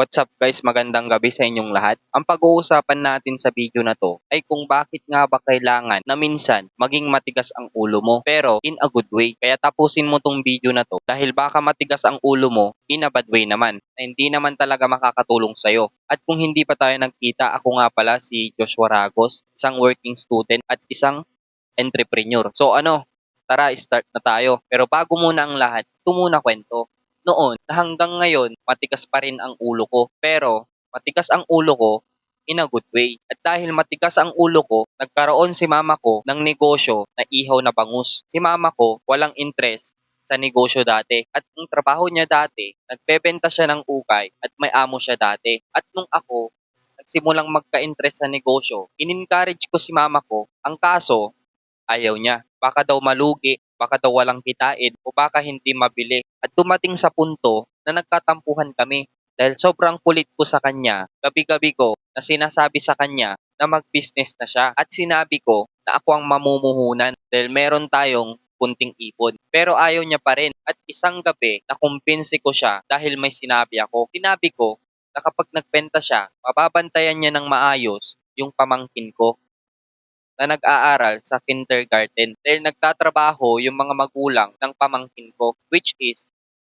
What's up guys, magandang gabi sa inyong lahat. Ang pag-uusapan natin sa video na to ay kung bakit nga ba kailangan na minsan maging matigas ang ulo mo pero in a good way. Kaya tapusin mo tong video na to dahil baka matigas ang ulo mo in a bad way naman na hindi naman talaga makakatulong sa'yo. At kung hindi pa tayo nagkita, ako nga pala si Joshua Ragos, isang working student at isang entrepreneur. So ano, tara start na tayo. Pero bago muna ang lahat, ito muna kwento noon hanggang ngayon matigas pa rin ang ulo ko. Pero matigas ang ulo ko in a good way. At dahil matigas ang ulo ko, nagkaroon si mama ko ng negosyo na ihaw na bangus. Si mama ko walang interest sa negosyo dati. At ang trabaho niya dati, nagbebenta siya ng ukay at may amo siya dati. At nung ako, nagsimulang magka-interest sa negosyo, in-encourage ko si mama ko. Ang kaso, ayaw niya. Baka daw malugi, baka daw walang kitain, o baka hindi mabili. At dumating sa punto na nagkatampuhan kami dahil sobrang kulit ko sa kanya, gabi-gabi ko na sinasabi sa kanya na mag-business na siya at sinabi ko na ako ang mamumuhunan dahil meron tayong punting ipon. Pero ayaw niya pa rin at isang gabi nakumpinsi ko siya dahil may sinabi ako. Sinabi ko na kapag nagbenta siya, mababantayan niya ng maayos yung pamangkin ko na nag-aaral sa kindergarten dahil nagtatrabaho yung mga magulang ng pamangkin ko which is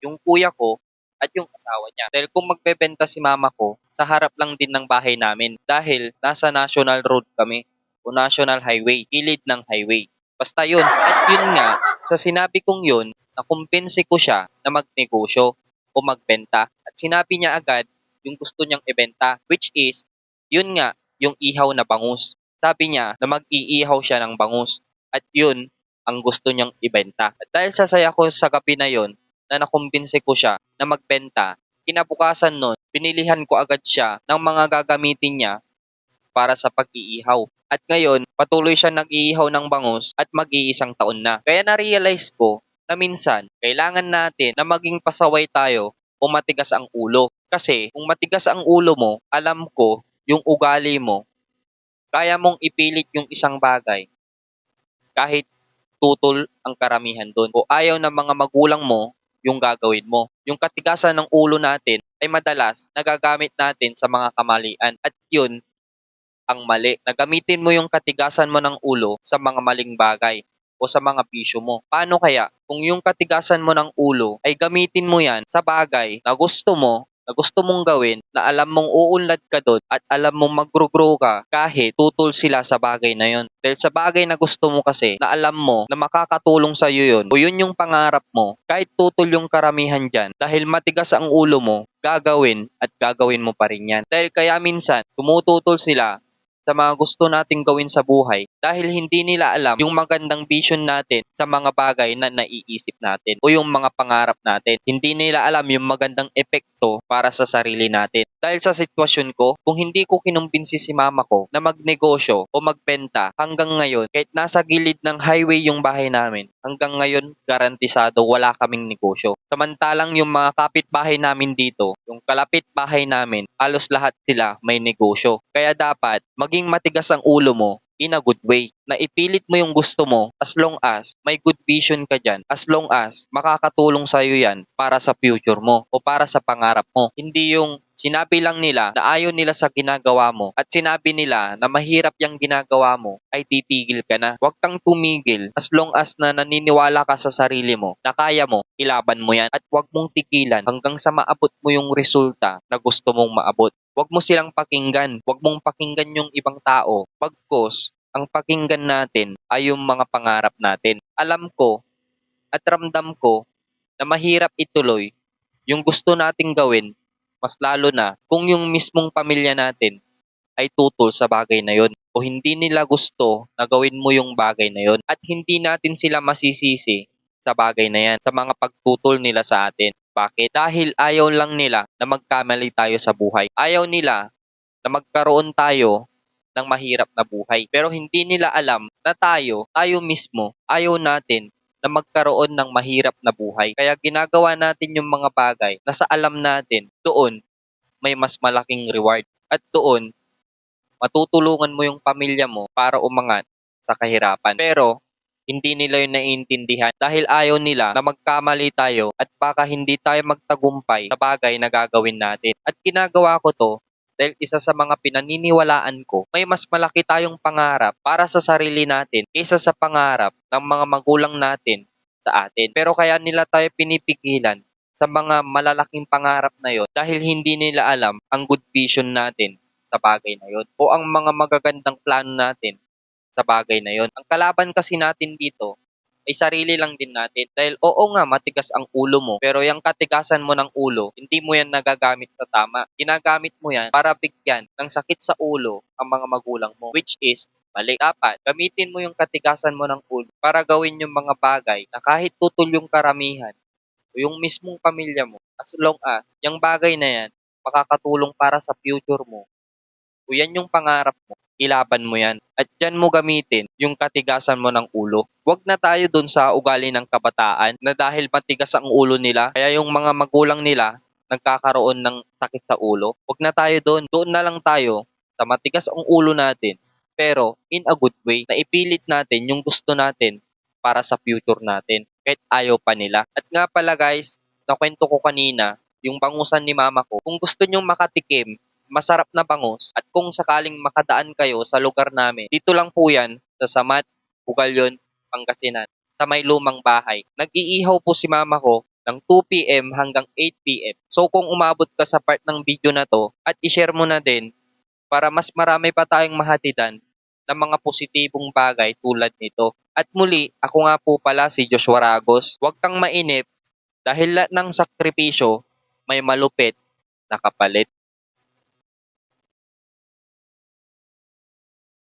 yung kuya ko at yung asawa niya. Dahil kung magbebenta si mama ko, sa harap lang din ng bahay namin dahil nasa national road kami o national highway, gilid ng highway. Basta yun. At yun nga, sa sinabi kong yun, nakumbinsi ko siya na magnegosyo o magbenta. At sinabi niya agad yung gusto niyang ibenta, which is, yun nga, yung ihaw na bangus. Sabi niya na mag-iihaw siya ng bangus. At yun ang gusto niyang ibenta. At dahil sasaya ko sa gabi na yun, na nakumbinsi ko siya na magbenta, kinabukasan nun, pinilihan ko agad siya ng mga gagamitin niya para sa pag-iihaw. At ngayon, patuloy siya nag-iihaw ng bangus at mag-iisang taon na. Kaya na-realize ko na minsan, kailangan natin na maging pasaway tayo kung matigas ang ulo. Kasi kung matigas ang ulo mo, alam ko yung ugali mo, kaya mong ipilit yung isang bagay kahit tutol ang karamihan doon. O ayaw ng mga magulang mo yung gagawin mo. Yung katigasan ng ulo natin ay madalas nagagamit natin sa mga kamalian at yun ang mali. Nagamitin mo yung katigasan mo ng ulo sa mga maling bagay o sa mga bisyo mo. Paano kaya kung yung katigasan mo ng ulo ay gamitin mo yan sa bagay na gusto mo na gusto mong gawin, na alam mong uunlad ka doon at alam mong mag-grow ka kahit tutol sila sa bagay na yon. Dahil sa bagay na gusto mo kasi, na alam mo na makakatulong sa iyo yun, o yun yung pangarap mo, kahit tutol yung karamihan dyan, dahil matigas ang ulo mo, gagawin at gagawin mo pa rin yan. Dahil kaya minsan, tumututol sila sa mga gusto nating gawin sa buhay dahil hindi nila alam yung magandang vision natin sa mga bagay na naiisip natin o yung mga pangarap natin. Hindi nila alam yung magandang epekto para sa sarili natin. Dahil sa sitwasyon ko, kung hindi ko kinumbinsi si mama ko na magnegosyo o magbenta hanggang ngayon, kahit nasa gilid ng highway yung bahay namin, hanggang ngayon garantisado wala kaming negosyo. Samantalang yung mga kapitbahay namin dito, yung kalapit bahay namin, halos lahat sila may negosyo. Kaya dapat maging matigas ang ulo mo in a good way. Na ipilit mo yung gusto mo as long as may good vision ka dyan. As long as makakatulong sa'yo yan para sa future mo o para sa pangarap mo. Hindi yung sinabi lang nila na ayaw nila sa ginagawa mo at sinabi nila na mahirap yung ginagawa mo ay titigil ka na. Huwag kang tumigil as long as na naniniwala ka sa sarili mo na kaya mo, ilaban mo yan at huwag mong tigilan hanggang sa maabot mo yung resulta na gusto mong maabot. Huwag mo silang pakinggan. Huwag mong pakinggan yung ibang tao. Pagkos, ang pakinggan natin ay yung mga pangarap natin. Alam ko at ramdam ko na mahirap ituloy yung gusto nating gawin, mas lalo na kung yung mismong pamilya natin ay tutol sa bagay na yon o hindi nila gusto na gawin mo yung bagay na yon at hindi natin sila masisisi sa bagay na yan, sa mga pagtutol nila sa atin. Bakit? Dahil ayaw lang nila na magkamali tayo sa buhay. Ayaw nila na magkaroon tayo ng mahirap na buhay. Pero hindi nila alam na tayo, tayo mismo, ayaw natin na magkaroon ng mahirap na buhay. Kaya ginagawa natin yung mga bagay na sa alam natin, doon may mas malaking reward. At doon, matutulungan mo yung pamilya mo para umangat sa kahirapan. Pero, hindi nila yun naiintindihan dahil ayaw nila na magkamali tayo at baka hindi tayo magtagumpay sa bagay na gagawin natin. At ginagawa ko to dahil isa sa mga pinaniniwalaan ko, may mas malaki tayong pangarap para sa sarili natin kaysa sa pangarap ng mga magulang natin sa atin. Pero kaya nila tayo pinipigilan sa mga malalaking pangarap na yon dahil hindi nila alam ang good vision natin sa bagay na yon o ang mga magagandang plano natin sa bagay na yon. Ang kalaban kasi natin dito ay sarili lang din natin. Dahil oo nga, matigas ang ulo mo. Pero yung katigasan mo ng ulo, hindi mo yan nagagamit sa tama. Ginagamit mo yan para bigyan ng sakit sa ulo ang mga magulang mo. Which is, mali. Dapat, gamitin mo yung katigasan mo ng ulo para gawin yung mga bagay na kahit tutol yung karamihan o yung mismong pamilya mo, as long as yung bagay na yan makakatulong para sa future mo, o yan yung pangarap mo, ilaban mo yan. At dyan mo gamitin yung katigasan mo ng ulo. Huwag na tayo dun sa ugali ng kabataan na dahil matigas ang ulo nila, kaya yung mga magulang nila nagkakaroon ng sakit sa ulo. Huwag na tayo doon. Doon na lang tayo sa matigas ang ulo natin. Pero in a good way, na ipilit natin yung gusto natin para sa future natin. Kahit ayaw pa nila. At nga pala guys, nakwento ko kanina, yung bangusan ni mama ko, kung gusto nyong makatikim masarap na bangus at kung sakaling makadaan kayo sa lugar namin, dito lang po yan sa Samat, Ugalyon, Pangasinan, sa may lumang bahay. Nag-iihaw po si mama ko ng 2pm hanggang 8pm. So kung umabot ka sa part ng video na to at i-share mo na din para mas marami pa tayong mahatidan ng mga positibong bagay tulad nito. At muli, ako nga po pala si Joshua Ragos. Huwag kang mainip dahil lahat ng sakripisyo may malupit na kapalit.